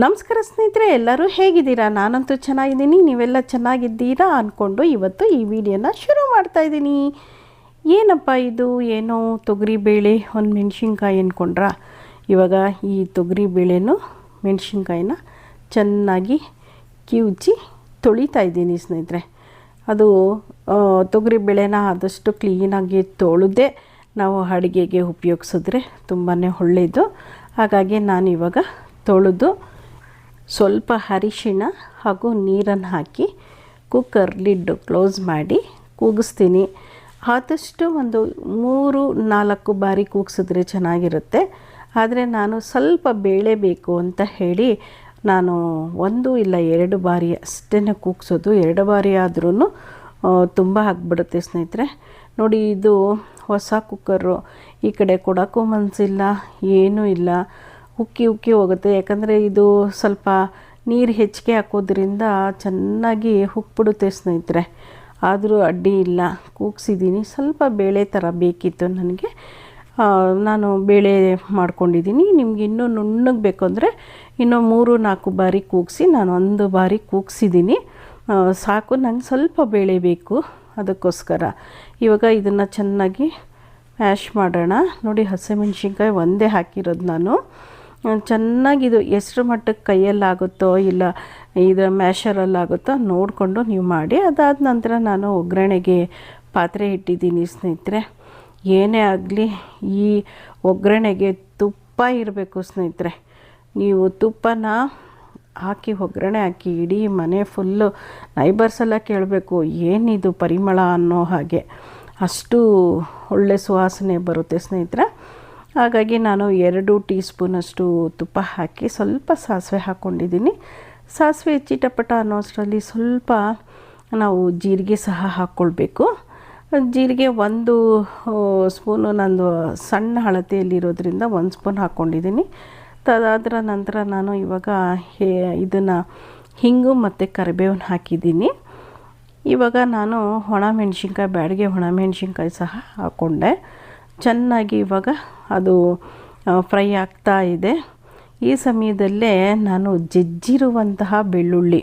ನಮಸ್ಕಾರ ಸ್ನೇಹಿತರೆ, ಎಲ್ಲರೂ ಹೇಗಿದ್ದೀರಾ? ನಾನಂತೂ ಚೆನ್ನಾಗಿದ್ದೀನಿ. ನೀವೆಲ್ಲ ಚೆನ್ನಾಗಿದ್ದೀರಾ ಅಂದ್ಕೊಂಡು ಇವತ್ತು ಈ ವಿಡಿಯೋನ ಶುರು ಮಾಡ್ತಾ ಇದ್ದೀನಿ. ಏನಪ್ಪ ಇದು? ಏನೋ ತೊಗರಿ ಬೇಳೆ ಒಂದು ಮೆಣಸಿನ್ಕಾಯಿ ಅಂದ್ಕೊಂಡ್ರಾ ಇವಾಗ ಈ ತೊಗರಿ ಬೇಳೆನೂ ಮೆಣಸಿನ್ಕಾಯಿನ ಚೆನ್ನಾಗಿ ಕಿವುಚಿ ತೊಳಿತಾ ಇದ್ದೀನಿ ಸ್ನೇಹಿತರೆ. ಅದು ತೊಗರಿ ಬೇಳೆನ ಆದಷ್ಟು ಕ್ಲೀನಾಗಿ ತೊಳೆದೇ ನಾವು ಅಡುಗೆಗೆ ಉಪಯೋಗಿಸಿದ್ರೆ ತುಂಬಾ ಒಳ್ಳೆಯದು ಹಾಗಾಗಿ ನಾನು ಇವಾಗ ತೊಳೆದು ಸ್ವಲ್ಪ ಅರಿಶಿಣ ಹಾಗೂ ನೀರನ್ನು ಹಾಕಿ ಕುಕ್ಕರ್ ಲಿಡ್ಡು ಕ್ಲೋಸ್ ಮಾಡಿ ಕೂಗಿಸ್ತೀನಿ. ಆದಷ್ಟು ಒಂದು ಮೂರು ನಾಲ್ಕು ಬಾರಿ ಕೂಗಿಸಿದ್ರೆ ಚೆನ್ನಾಗಿರುತ್ತೆ. ಆದರೆ ನಾನು ಸ್ವಲ್ಪ ಬೇಳೆ ಬೇಕು ಅಂತ ಹೇಳಿ ನಾನು ಒಂದು ಇಲ್ಲ ಎರಡು ಬಾರಿ ಅಷ್ಟೇ ಕೂಗಿಸೋದು. ಎರಡು ಬಾರಿ ಆದ್ರೂ ತುಂಬ ಆಗಿಬಿಡುತ್ತೆ ಸ್ನೇಹಿತರೆ. ನೋಡಿ, ಇದು ಹೊಸ ಕುಕ್ಕರು. ಈ ಕಡೆ ಕೊಡೋಕ್ಕೂ ಮನಸ್ಸಿಲ್ಲ ಏನೂ ಇಲ್ಲ. ಉಕ್ಕಿ ಉಕ್ಕಿ ಹೋಗುತ್ತೆ. ಯಾಕಂದರೆ ಇದು ಸ್ವಲ್ಪ ನೀರು ಹೆಚ್ಚಿಗೆ ಹಾಕೋದ್ರಿಂದ ಚೆನ್ನಾಗಿ ಉಕ್ಬಿಡುತ್ತೆ ಸ್ನೇಹಿತರೆ. ಆದರೂ ಅಡ್ಡಿ ಇಲ್ಲ. ಕೂಗ್ಸಿದ್ದೀನಿ. ಸ್ವಲ್ಪ ಬೇಳೆ ಥರ ಬೇಕಿತ್ತು ನನಗೆ. ನಾನು ಬೇಳೆ ಮಾಡ್ಕೊಂಡಿದ್ದೀನಿ. ನಿಮ್ಗೆ ಇನ್ನೂ ನುಣ್ಣಗೆ ಬೇಕು ಅಂದರೆ ಇನ್ನೂ ಮೂರು ನಾಲ್ಕು ಬಾರಿ ಕೂಗಿಸಿ ನಾನು ಒಂದು ಬಾರಿ ಕೂಗ್ಸಿದ್ದೀನಿ. ಸಾಕು. ನಂಗೆ ಸ್ವಲ್ಪ ಬೇಳೆ ಬೇಕು. ಅದಕ್ಕೋಸ್ಕರ. ಇವಾಗ ಇದನ್ನು ಚೆನ್ನಾಗಿ ಮ್ಯಾಶ್ ಮಾಡೋಣ. ನೋಡಿ, ಹಸಿಮೆಣ್ಸಿನ್ಕಾಯಿ ಒಂದೇ ಹಾಕಿರೋದು ನಾನು. ಚೆನ್ನಾಗಿದು ಎಷ್ಟು ಮಟ್ಟಕ್ಕೆ ಕೈಯಲ್ಲಾಗುತ್ತೋ ಇಲ್ಲ ಇದರ ಮ್ಯಾಶರಲ್ಲಾಗುತ್ತೋ ನೋಡಿಕೊಂಡು ನೀವು ಮಾಡಿ. ಅದಾದ ನಂತರ ನಾನು ಒಗ್ಗರಣೆಗೆ ಪಾತ್ರೆ ಇಟ್ಟಿದ್ದೀನಿ ಸ್ನೇಹಿತರೆ. ಏನೇ ಆಗಲಿ ಈ ಒಗ್ಗರಣೆಗೆ ತುಪ್ಪ ಇರಬೇಕು ಸ್ನೇಹಿತರೆ. ನೀವು ತುಪ್ಪನ ಹಾಕಿ, ಒಗ್ಗರಣೆ ಹಾಕಿ, ಇಡೀ ಮನೆ ಫುಲ್ಲು ನೈಬರ್ಸ್ ಎಲ್ಲ ಕೇಳಬೇಕು, ಏನಿದು ಪರಿಮಳ ಅನ್ನೋ ಹಾಗೆ. ಅಷ್ಟು ಒಳ್ಳೆ ಸುವಾಸನೆ ಬರುತ್ತೆ ಸ್ನೇಹಿತರೆ. ಹಾಗಾಗಿ ನಾನು ಎರಡು ಟೀ ಸ್ಪೂನಷ್ಟು ತುಪ್ಪ ಹಾಕಿ ಸ್ವಲ್ಪ ಸಾಸಿವೆ ಹಾಕ್ಕೊಂಡಿದ್ದೀನಿ. ಸಾಸಿವೆ ಚಿಟಪಟ ಅನ್ನೋಷ್ಟರಲ್ಲಿ ಸ್ವಲ್ಪ ನಾವು ಜೀರಿಗೆ ಸಹ ಹಾಕ್ಕೊಳ್ಬೇಕು. ಜೀರಿಗೆ ಒಂದು ಸ್ಪೂನು ನಂದು ಸಣ್ಣ ಅಳತೆಯಲ್ಲಿರೋದ್ರಿಂದ ಒಂದು ಸ್ಪೂನ್ ಹಾಕ್ಕೊಂಡಿದ್ದೀನಿ. ತದಾದ್ರ ನಂತರ ನಾನು ಇವಾಗ ಹೇ, ಇದನ್ನು ಹಿಂಗು ಮತ್ತು ಕರಿಬೇವನ್ನ ಹಾಕಿದ್ದೀನಿ. ಇವಾಗ ನಾನು ಒಣ ಮೆಣಸಿನ್ಕಾಯಿ, ಬ್ಯಾಡಿಗೆ ಒಣ ಮೆಣಸಿನ್ಕಾಯಿ ಸಹ ಹಾಕ್ಕೊಂಡೆ. ಚೆನ್ನಾಗಿ ಇವಾಗ ಅದು ಫ್ರೈ ಆಗ್ತಾ ಇದೆ. ಈ ಸಮಯದಲ್ಲೇ ನಾನು ಜಜ್ಜಿರುವಂತಹ ಬೆಳ್ಳುಳ್ಳಿ,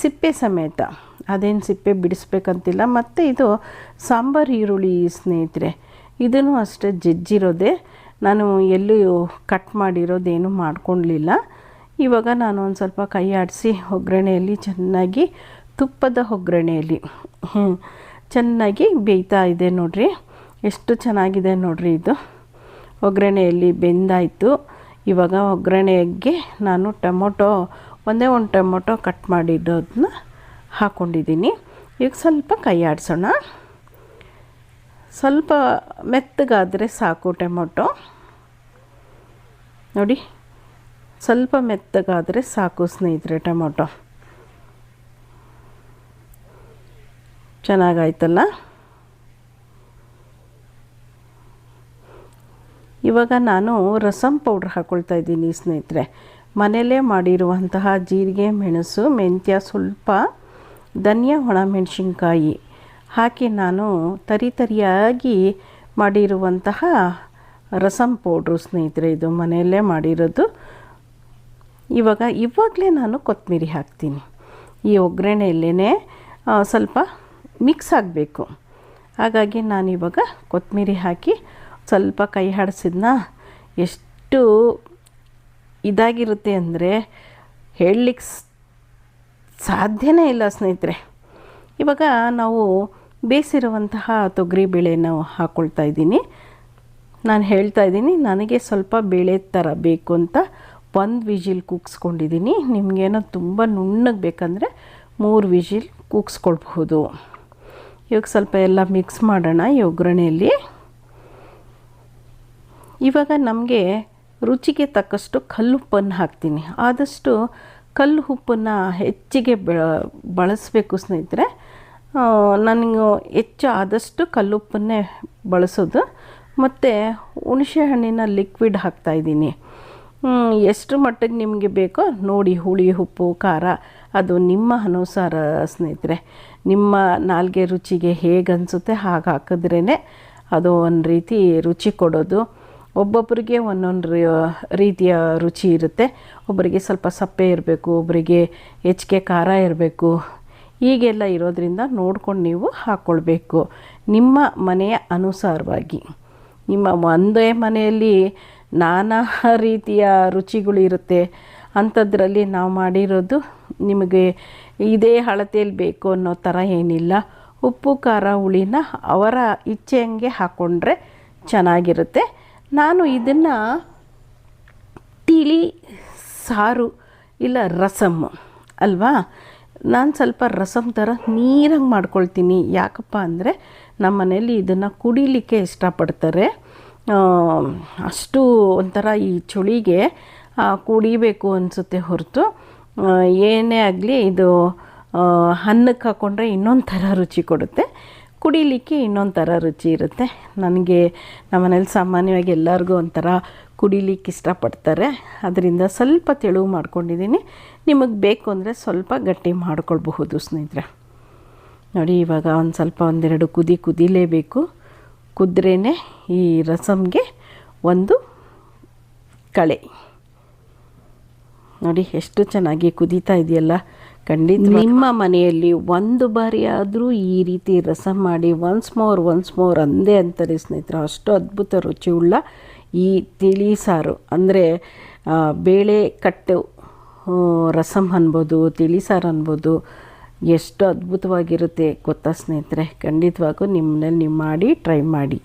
ಸಿಪ್ಪೆ ಸಮೇತ. ಅದೇನು ಸಿಪ್ಪೆ ಬಿಡಿಸ್ಬೇಕಂತಿಲ್ಲ, ಮತ್ತು ಇದು ಸಾಂಬಾರು ಈರುಳ್ಳಿ ಸ್ನೇಹಿತರೆ, ಇದನ್ನು ಅಷ್ಟೇ ಜಜ್ಜಿರೋದೆ. ನಾನು ಎಲ್ಲೂ ಕಟ್ ಮಾಡಿರೋದೇನು ಮಾಡ್ಕೊಳ್ಲಿಲ್ಲ ಇವಾಗ ನಾನು ಒಂದು ಸ್ವಲ್ಪ ಕೈ ಆಡಿಸಿ ಒಗ್ಗರಣೆಯಲ್ಲಿ ಚೆನ್ನಾಗಿ ತುಪ್ಪದ ಒಗ್ಗರಣೆಯಲ್ಲಿ ಚೆನ್ನಾಗಿ ಬೇಯ್ತಾ ಇದೆ ನೋಡ್ರಿ. ಎಷ್ಟು ಚೆನ್ನಾಗಿದೆ ನೋಡ್ರಿ ಇದು. ಒಗ್ಗರಣೆಯಲ್ಲಿ ಬೆಂದಾಯಿತು. ಇವಾಗ ಒಗ್ಗರಣೆಗೆ ನಾನು ಟೊಮೊಟೊ, ಒಂದೇ ಒಂದು ಟೊಮೊಟೊ ಕಟ್ ಮಾಡಿರೋದನ್ನ ಹಾಕ್ಕೊಂಡಿದ್ದೀನಿ ಈಗ ಸ್ವಲ್ಪ ಕೈ ಆಡಿಸೋಣ. ಸ್ವಲ್ಪ ಮೆತ್ತಗಾದರೆ ಸಾಕು ಟೊಮೊಟೊ. ನೋಡಿ, ಸ್ವಲ್ಪ ಮೆತ್ತಗಾದರೆ ಸಾಕು ಸ್ನೇಹಿತರೆ ಟೊಮೊಟೊ. ಚೆನ್ನಾಗಾಯ್ತಲ್ಲ? ಇವಾಗ ನಾನು ರಸಂ ಪೌಡ್ರ್ ಹಾಕ್ಕೊಳ್ತಾ ಇದ್ದೀನಿ ಸ್ನೇಹಿತರೆ. ಮನೆಯಲ್ಲೇ ಮಾಡಿರುವಂತಹ ಜೀರಿಗೆ, ಮೆಣಸು, ಮೆಂತ್ಯ, ಸ್ವಲ್ಪ ಧನಿಯಾ ಒಣಮೆಣಸಿನ್ಕಾಯಿ ಹಾಕಿ ನಾನು ತರಿ ತರಿಯಾಗಿ ಮಾಡಿರುವಂತಹ ರಸಂ ಪೌಡ್ರು ಸ್ನೇಹಿತರೆ. ಇದು ಮನೆಯಲ್ಲೇ ಮಾಡಿರೋದು. ಇವಾಗ ಇವಾಗಲೇ ನಾನು ಕೊತ್ತಂಬರಿ ಹಾಕ್ತೀನಿ. ಈ ಒಗ್ಗರಣೆಯಲ್ಲೇ ಸ್ವಲ್ಪ ಮಿಕ್ಸ್ ಆಗಬೇಕು. ಹಾಗಾಗಿ ನಾನು ಇವಾಗ ಕೊತ್ತಂಬರಿ ಹಾಕಿ ಸ್ವಲ್ಪ ಕೈ ಹಾಡಿಸಿದ್ನ? ಎಷ್ಟು ಇದಾಗಿರುತ್ತೆ ಅಂದರೆ ಹೇಳಲಿಕ್ಕೆ ಸಾಧ್ಯನೇ ಇಲ್ಲ ಸ್ನೇಹಿತರೆ. ಇವಾಗ ನಾವು ಬೇಯಿಸಿರುವಂತಹ ತೊಗರಿ ಬೇಳೆನ ಹಾಕ್ಕೊಳ್ತಾ ಇದ್ದೀನಿ. ನಾನು ಹೇಳ್ತಾ ಇದ್ದೀನಿ, ನನಗೆ ಸ್ವಲ್ಪ ಬೇಳೆ ಥರ ಬೇಕು ಅಂತ ಒಂದು ವಿಜಿಲ್ ಕೂಗಿಸ್ಕೊಂಡಿದ್ದೀನಿ. ನಿಮಗೇನೋ ತುಂಬ ನುಣ್ಣಗೆ ಬೇಕಂದರೆ ಮೂರು ವಿಜಿಲ್ ಕೂಗಿಸ್ಕೊಳ್ಬಹುದು. ಇವಾಗ ಸ್ವಲ್ಪ ಎಲ್ಲ ಮಿಕ್ಸ್ ಮಾಡೋಣ ಈ ಒಗ್ಗರಣೆಯಲ್ಲಿ. ಇವಾಗ ನಮಗೆ ರುಚಿಗೆ ತಕ್ಕಷ್ಟು ಕಲ್ಲುಪ್ಪನ್ನು ಹಾಕ್ತೀನಿ. ಆದಷ್ಟು ಕಲ್ಲು ಉಪ್ಪನ್ನು ಹೆಚ್ಚಿಗೆ ಬಳಸಬೇಕು ಸ್ನೇಹಿತರೆ. ನನಗೆ ಹೆಚ್ಚು ಆದಷ್ಟು ಕಲ್ಲುಪ್ಪನ್ನೇ ಬಳಸೋದು. ಮತ್ತು ಹುಣಸೆ ಹಣ್ಣಿನ ಲಿಕ್ವಿಡ್ ಹಾಕ್ತಾಯಿದ್ದೀನಿ ಎಷ್ಟು ಮಟ್ಟಿಗೆ ನಿಮಗೆ ಬೇಕೋ ನೋಡಿ, ಹುಳಿ ಉಪ್ಪು, ಖಾರ, ಅದು ನಿಮ್ಮ ಅನುಸಾರ ಸ್ನೇಹಿತರೆ. ನಿಮ್ಮ ನಾಲ್ಗೆ ರುಚಿಗೆ ಹೇಗೆ ಅನಿಸುತ್ತೆ ಹಾಗೆ ಹಾಕಿದ್ರೇ ಅದು ಒಂದು ರೀತಿ ರುಚಿ ಕೊಡೋದು. ಒಬ್ಬೊಬ್ಬರಿಗೆ ಒಂದೊಂದು ರೀತಿಯ ರುಚಿ ಇರುತ್ತೆ. ಒಬ್ಬರಿಗೆ ಸ್ವಲ್ಪ ಸಪ್ಪೆ ಇರಬೇಕು, ಒಬ್ಬರಿಗೆ ಹೆಚ್ಚಿಗೆ ಖಾರ ಇರಬೇಕು. ಹೀಗೆಲ್ಲ ಇರೋದರಿಂದ ನೋಡ್ಕೊಂಡು ನೀವು ಹಾಕ್ಕೊಳ್ಬೇಕು ನಿಮ್ಮ ಮನೆಯ ಅನುಸಾರವಾಗಿ. ನಿಮ್ಮ ಒಂದೇ ಮನೆಯಲ್ಲಿ ನಾನಾ ರೀತಿಯ ರುಚಿಗಳು ಇರುತ್ತೆ. ಅಂಥದ್ರಲ್ಲಿ ನಾವು ಮಾಡಿರೋದು ನಿಮಗೆ ಇದೇ ಅಳತೆಯಲ್ಲಿ ಬೇಕು ಅನ್ನೋ ಥರ ಏನಿಲ್ಲ. ಉಪ್ಪು, ಖಾರ, ಹುಳಿನ ಅವರ ಇಚ್ಛೆಯಂಗೆ ಹಾಕ್ಕೊಂಡ್ರೆ ಚೆನ್ನಾಗಿರುತ್ತೆ. ನಾನು ಇದನ್ನು ತಿಳಿ, ಸಾರು ಇಲ್ಲ ರಸಮ್ ಅಲ್ವಾ? ನಾನು ಸ್ವಲ್ಪ ರಸಮ್ ಥರ ನೀರಂಗೆ ಮಾಡ್ಕೊಳ್ತೀನಿ. ಯಾಕಪ್ಪ ಅಂದರೆ ನಮ್ಮ ಮನೇಲಿ ಇದನ್ನು ಕುಡಿಲಿಕ್ಕೆ ಇಷ್ಟಪಡ್ತಾರೆ. ಅಷ್ಟು ಒಂಥರ ಈ ಚಳಿಗೆ ಕುಡಿಬೇಕು ಅನಿಸುತ್ತೆ ಹೊರತು. ಏನೇ ಆಗಲಿ ಇದು ಅನ್ನಕ್ಕೆ ಹಾಕ್ಕೊಂಡ್ರೆ ಇನ್ನೊಂದು ಥರ ರುಚಿ ಕೊಡುತ್ತೆ. ಕುಡಿಲಿಕ್ಕೆ ಇನ್ನೊಂದು ಥರ ರುಚಿ ಇರುತ್ತೆ. ನನಗೆ ನಮ್ಮನೇಲಿ ಸಾಮಾನ್ಯವಾಗಿ ಎಲ್ಲರಿಗೂ ಒಂಥರ ಕುಡಿಲಿಕ್ಕೆ ಇಷ್ಟಪಡ್ತಾರೆ. ಅದರಿಂದ ಸ್ವಲ್ಪ ತೆಳುವು ಮಾಡ್ಕೊಂಡಿದ್ದೀನಿ. ನಿಮಗೆ ಬೇಕು ಅಂದರೆ ಸ್ವಲ್ಪ ಗಟ್ಟಿ ಮಾಡ್ಕೊಳ್ಬಹುದು ಸ್ನೇಹಿತರೆ. ನೋಡಿ, ಇವಾಗ ಒಂದು ಸ್ವಲ್ಪ ಒಂದೆರಡು ಕುದಿ ಕುದಿಲೇಬೇಕು. ಕುದ್ರೇ ಈ ರಸಮ್ಗೆ ಒಂದು ಕಳೆ. ನೋಡಿ, ಎಷ್ಟು ಚೆನ್ನಾಗಿ ಕುದೀತಾ ಇದೆಯಲ್ಲ. ಖಂಡಿತ ನಿಮ್ಮ ಮನೆಯಲ್ಲಿ ಒಂದು ಬಾರಿ ಆದರೂ ಈ ರೀತಿ ರಸಂ ಮಾಡಿ ಒನ್ಸ್ ಮೋರ್ ಒನ್ಸ್ ಮೋರ್ ಅಂದೇ ಅಂತಾರೆ ಸ್ನೇಹಿತರು, ಅಷ್ಟು ಅದ್ಭುತ ರುಚಿಯುಳ್ಳ ಈ ತಿಳಿ ಸಾರು. ಅಂದರೆ ಬೇಳೆ ಕಟ್ಟು ರಸಂ ಅನ್ಬೋದು, ತಿಳಿ ಸಾರು ಅನ್ಬೋದು, ಎಷ್ಟು ಅದ್ಭುತವಾಗಿರುತ್ತೆ ಗೊತ್ತಾ ಸ್ನೇಹಿತರೆ? ಖಂಡಿತವಾಗೂ ನಿಮ್ಮನೇಲಿ ನೀವು ಮಾಡಿ ಟ್ರೈ ಮಾಡಿ.